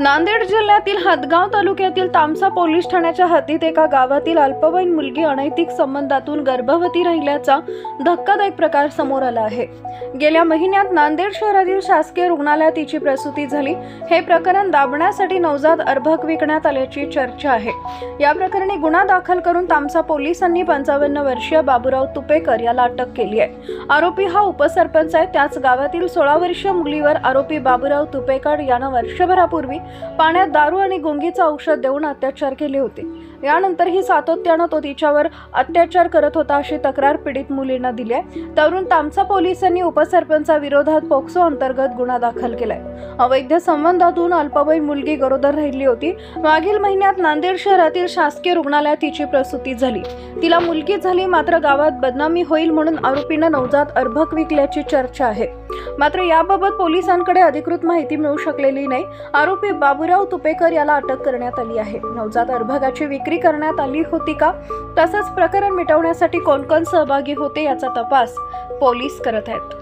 नांदेड जिल्ह्यातील हदगाव तालुक्यातील तामसा पोलीस ठाण्याच्या हद्दीत एका गावातील अल्पवयीन मुलगी अनैतिक संबंधातून गर्भवती राहिल्याचा धक्कादायक प्रकार समोर आला आहे. गेल्या महिन्यात नांदेड शहरातील शासकीय रुग्णालयात तिची प्रसूती झाली. हे प्रकरण दाबण्यासाठी नवजात अर्भक विकण्यात आल्याची चर्चा आहे. या प्रकरणी गुन्हा दाखल करून तामसा पोलिसांनी पंचावन्न वर्षीय बाबूराव तुपेकर याला अटक केली आहे. आरोपी हा उपसरपंच आहे. त्याच गावातील सोळा वर्षीय मुलीवर आरोपी बाबूराव तुपेकर यानं वर्षभरापूर्वी पाण्यात दारू आणि गुंगीचं औषध देऊन अत्याचार केले होते. यानंतरही सातत्यानं तो तिच्यावर अत्याचार करत होता अशी तक्रार पीडित मुलींना दिली आहे त्यावरून तामसा पोलिसांनी उपसरपंचाविरोधात पोक्सो अंतर्गत गुन्हा दाखल केलाय. अवैध संबंधातून अल्पवयीन मुलगी गरोदर राहिली होती. मागील महिन्यात नांदेड शहरातील शासकीय रुग्णालयात तिची प्रसूती झाली. तिला मुलगी झाली मात्र गावात बदनामी होईल म्हणून आरोपीनं नवजात अर्भक विकल्याची चर्चा आहे. मात्र याबाबत पोलिसांकडे अधिकृत माहिती मिळू शकलेली नाही. आरोपी बाबुराव तुपेकर याला अटक करण्यात आली आहे. नवजात अर्भकाची विक्री करण्यात आली होती का? तसंच प्रकरण मिटवण्यासाठी कोण कोण सहभागी होते याचा तपास पोलीस करत आहेत.